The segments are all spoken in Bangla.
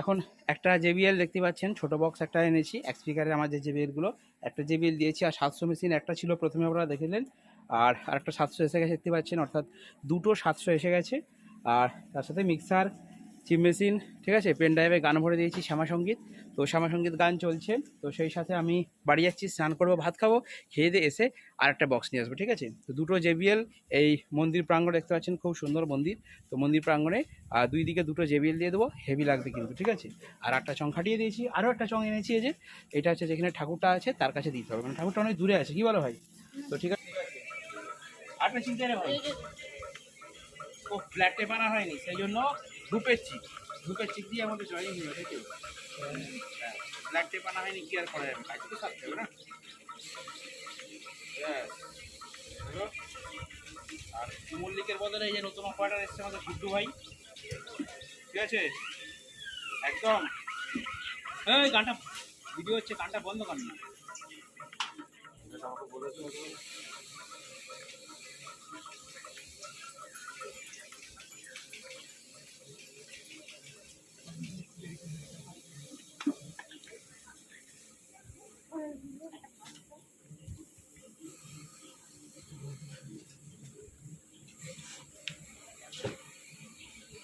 এখন একটা জেবিএল দেখতে পাচ্ছেন, ছোট বক্স একটা এনেছি। এক স্পিকারের আমার যে জেবিএলগুলো একটা জেবিএল দিয়েছি আর সাতশো মেশিন একটা ছিল প্রথমে আপনারা দেখলেন। আর আরেকটা সাতশো এসে গেছে দেখতে পাচ্ছেন, অর্থাৎ দুটো সাতশো এসে গেছে। আর তার সাথে মিক্সার চিপ মেশিন ঠিক আছে? পেন ড্রাইভে গান ভরে দিয়েছি শ্যামা সংগীত। তো শ্যামা সংগীত গান চলছে। তো সেই সাথে আমি বাড়ি যাচ্ছি স্নান করব ভাত খাব খেয়ে দিয়ে এসে আর একটা বক্স নিয়ে আসব ঠিক আছে? তো দুটো জেবিএল এই মন্দির প্রাঙ্গণ দেখতে পাচ্ছেন খুব সুন্দর মন্দির। তো মন্দির প্রাঙ্গণে দুই দিকে দুটো জেবিএল দিয়ে দেবো হেভি লাগবে কিন্তু ঠিক আছে? আর একটা চং খাটিয়ে দিয়েছি আরও একটা চং এনেছি এই যে এটা হচ্ছে যেখানে ঠাকুরটা আছে তার কাছে দিতে হবে মানে ঠাকুরটা অনেক দূরে আছে কি বলো ভাই? তো ঠিক আছে আরেকটা চিন্তা নেই ভাই? ও ফ্ল্যাটে বানা হয়নি সেই জন্য ধূপের চিপ ধূপের চিপ দিয়ে আমাদের জয়েন হয়ে গেছে ফ্ল্যাটে বানা হয়নি, কি আর করা যাবে? কাছে তো সারতে হবে না. দেখো। আর মল্লিকের বদলে এই যে নতুন অপারেটার এসছে আমাদের সিদ্ধু ভাই। ঠিক আছে? একদম। এই গানটা ভিডিও হচ্ছে, গানটা বন্ধ কর না।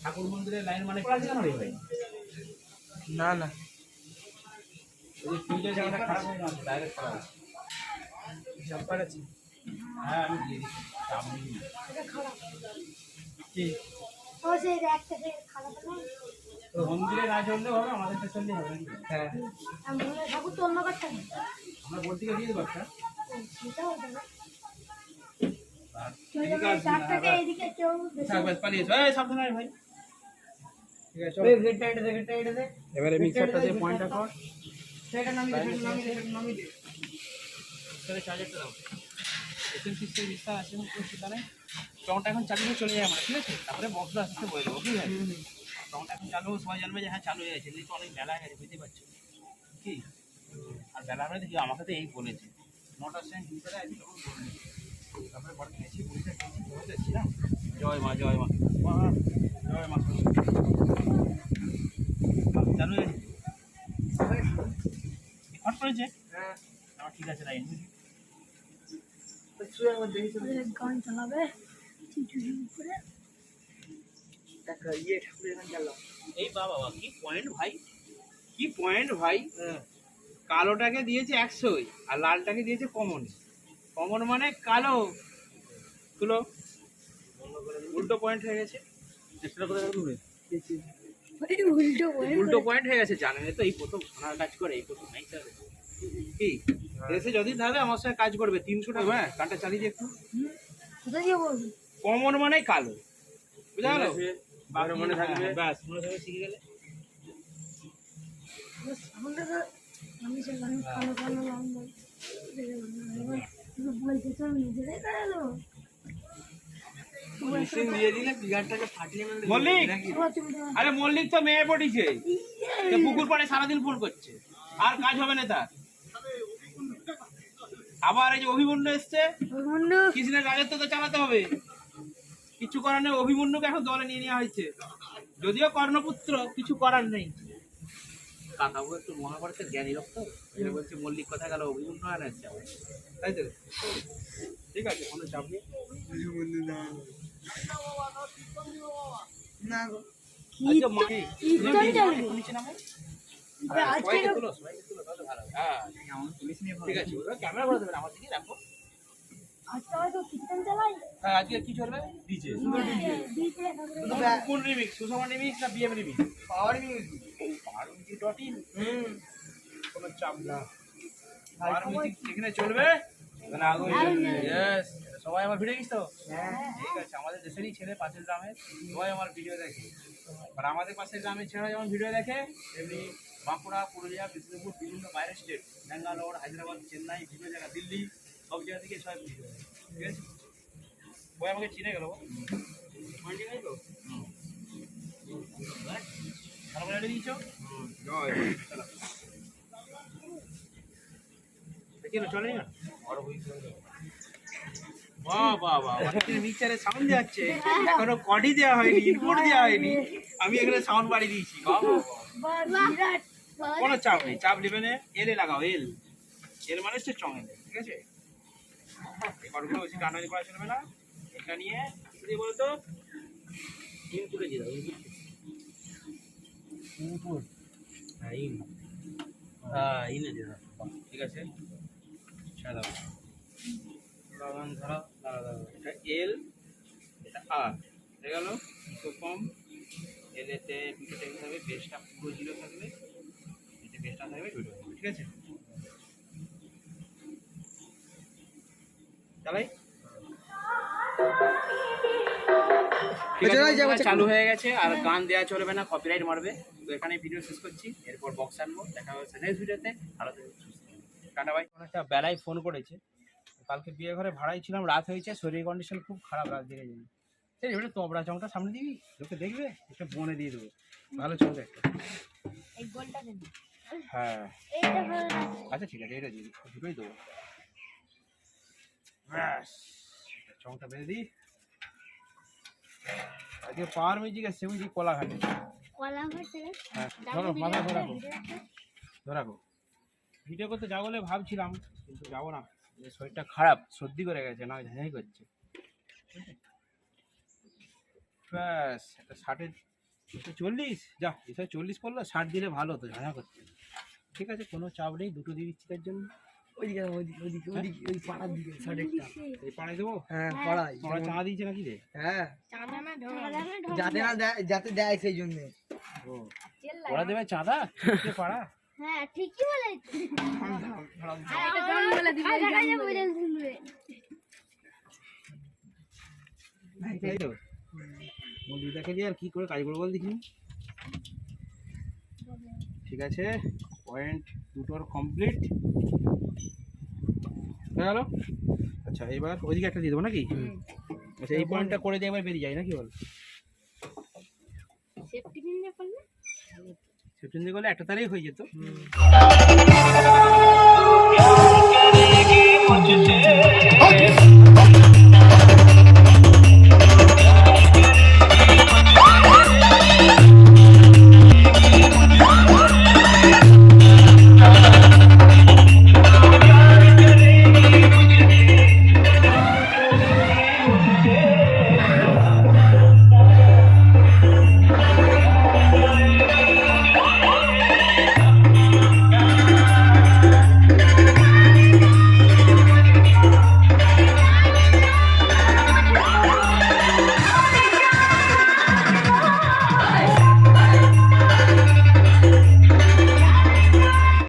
ঠাকুর মন্দিরের লাইন মানে কেন রে ভাই। না না। ওই যে জায়গাটা খারাপ হয়ে গেছে ডাইরেক্ট খারাপ জাম্পার আছে। হ্যাঁ আমি দিয়ে দিচ্ছি। না। কি? ও থেকে খারাপ না? তো মন্দিরে না চললে হবে চললে হবে হ্যাঁ। আমি ঠাকুর তো অন্য কাঠটা আমরা বোর্ড থেকে দিয়ে দেবো একটা সেটা হতে পারে। আর কেউ এদিকে যখন আসবি না, চারটাকে আবার- এদিকে কেউ বেশি থাক, ব্যাস, পালিয়ে এসো। এই, সাবধানে ভাই। ঠিক আছে চলো। দে দে এবারে মিক্সারটা পয়েন্টটা কর সেটা নামিয়ে দে সেটা দে দে। চার্জারটা দাও। এসএম বিস্তার আছে কোনো চিন্তা নেই টংটা এখন চালিয়ে চলে যায় আমরা ঠিক আছে? তারপরে বক্সটা আস্তে আস্তে বলে দেবো কি ভাই টংটা এখন চালু সবাই জানবে যে হ্যাঁ চালু হয়ে গেছে। কিন্তু অনেক বেলা হয়ে গেছে বুঝতে পারছ। কি? আর বেলা হয়ে দেখি আমাকে তো এই বলেছে। নটার সময় ভিতরে আছি তখন বলবে তারপরে বাড়ি বইটা খেয়েছি বসে যাচ্ছি জয় মা জয় মা হট করেছে? আমার ঠিক আছে এই বাবা কি পয়েন্ট ভাই? কি পয়েন্ট ভাই? হ্যাঁ। কালোটাকে দিয়েছে একশোই আর লালটাকে দিয়েছে কমন কমন মানে কালো। তুলো। উল্টো পয়েন্ট হয়ে গেছে। উল্টো উল্টো পয়েন্ট হয়ে গেছে জানেন তো এই প্রথম সোনার কাজ করে এই প্রথম নাই স্যার কি? যদি তাহলে আমার সঙ্গে কাজ করবে তিনশো টাকা। হ্যাঁ কানটা চালিয়ে দিয়ে একটু। কমন মানে কালো। বুঝা গেল মনে থাকবে। ব্যাস মনে থাকবে শিখে গেলে। আমি সে কালো কালো লাম বলতে তো নিজেরাই কালো মেশিন দিয়ে দিলে বিঘারটাকে ফাটিয়ে মেরে মল্লিক! আরে মল্লিক তো মেয়ে পড়িছে সে পুকুর পাড়ে সারাদিন ফোন করছে। আর কাজ হবে না তার। আবার এই যে অভিমন্যু এসছে। কৃষ্ণের রাজত্ব তো চালাতে হবে। কিছু করার নেই অভিমন্যুকে এখন দলে নিয়ে নেওয়া হয়েছে। যদিও কর্ণপুত্র কিছু করার নেই। কাকাবু একটু মহাভারতের জ্ঞানী লোক তো এটা বলছে মল্লিক কথা গেল? অভিমন্যু আর তাই তো? ঠিক আছে কোনো চাপ নেই। না গো। আচ্ছা আরে আজকে। হ্যাঁ, চালাই হ্যাঁ আজকে কি চলবে? ডিজে কোন রিমিক্স সুষমা রিমিক্স না BM remix power music power music dot in hmm. কোনো চাপ না। পাওয়ার মিউজিক যেখানে চলবে? ওখানে আগুন ইয়েস সবাই আমার ভিডিও তো হ্যাঁ। ঠিক আছে আমাদের দেশেরই ছেলে পাঁচের গ্রামের সবাই আমার ভিডিও দেখে। আর আমাদের পাশে গ্রামের ছেলেরা যেমন ভিডিও দেখে এমনি বাঁকুড়া পুরুলিয়া মেদিনীপুর বিভিন্ন বাইরের স্টেট ব্যাঙ্গালোর হায়দ্রাবাদ চেন্নাই বিভিন্ন জায়গা দিল্লি সব জায়গা থেকে সব ভিডিও দেখে। ঠিক আছে? ওই আমাকে চিনে গেল। তো ভালো করে দিয়েছ? চলো। না মিক্সারে সাউন্ড যাচ্ছে। এখনও কডি দেওয়া হয়নি ইনপুট দেওয়া হয়নি। আমি এখানে সাউন্ড দিয়েছি। কোনো চাপ নেই চাপ নেবে না। এলে লাগাও এল মানে হচ্ছে ঠিক আছে? এই কটগুলো বেশি টানানি করা চলবে না। এটা নিয়ে কি বলতো? ইনপুটে দিয়ে দাও ইনপুট হ্যাঁ ইন হ্যাঁ ইনে দিয়ে দাও। ঠিক আছে? ধরো দাঁড়া এটা এল এটা আর ঠিক গেল? তো কম। এলেতে দুটো টেবিল থাকবে বেসটা পুরো জিরো থাকবে। এতে বেসটা থাকবে দুটো ঠিক আছে? চালাই? চালু হয়ে গেছে। আর গান দেওয়া চলবে না কপিরাইট মারবে। তো এখানে ভিডিও শেষ করছি। এরপর বক্স আনব দেখা হচ্ছে নেক্সট ভিডিওতে ভালো। টাটা ভাই একটা বেলায় ফোন করেছে। কালকে বিয়ে ঘরে ভাড়াই ছিলাম রাত হয়েছে শরীর কন্ডিশন খুব খারাপ রাত দিকে যাই সেই এবারে তোবড়া চংটা সামনে দিবি লোকে দেখবে একটা বনে দিয়ে দেবো। ভালো চলবে একটা। এই গোলটা হ্যাঁ। আচ্ছা ঠিক আছে এটা দিই দুটোই দেবো। ব্যাস চংটা বেঁধে দিই। আজকে পাওয়ার মিউজিক এসছে বুঝি কোলাঘাটে। কলা হচ্ছে হ্যাঁ ধরো মাথা ধরে রাখো ধরে রাখো ভিডিও করতে যাব বলে ভাবছিলাম কিন্তু যাব না। এই শরীরটা খারাপ সর্দি করে গেছে না ঝাঁঝাই করছে। ব্যাস একটা ষাটের চল্লিশ? যা এসব চল্লিশ পড়ল ষাট দিলে ভালো তো ঝাঁঝা করছে ঠিক আছে কোনো চাপ নেই দুটো দিয়ে দিচ্ছি তার জন্য। ওইদিকে ওইদিকে ওইদিকে ওইদিকে ওই পাড়ার দিকে সাইডেরটা এই পাড়ায় দেবো? হ্যাঁ পাড়ায় দিয়েছে নাকি রে? হ্যাঁ। চাঁদা যাতে না দেয় যাতে দেয় সেই জন্য। ওরা দেবে চাঁদা? পাড়া? হ্যাঁ ঠিকই বলেছে হ্যাঁ, দিয়ে আর কি করে কাজ করব বল দেখি। ঠিক আছে পয়েন্ট দুটোর কমপ্লিট হয়ে গেল? আচ্ছা এবার ওইদিকে একটা দিয়ে দেবো নাকি? আচ্ছা এই পয়েন্টটা করে দিয়ে এবার বেরিয়ে যায় নাকি বল? সেফটি পিন দিয়ে করলে সেপ্টেম্বর গেলে একটা তারাই হয়ে যেত।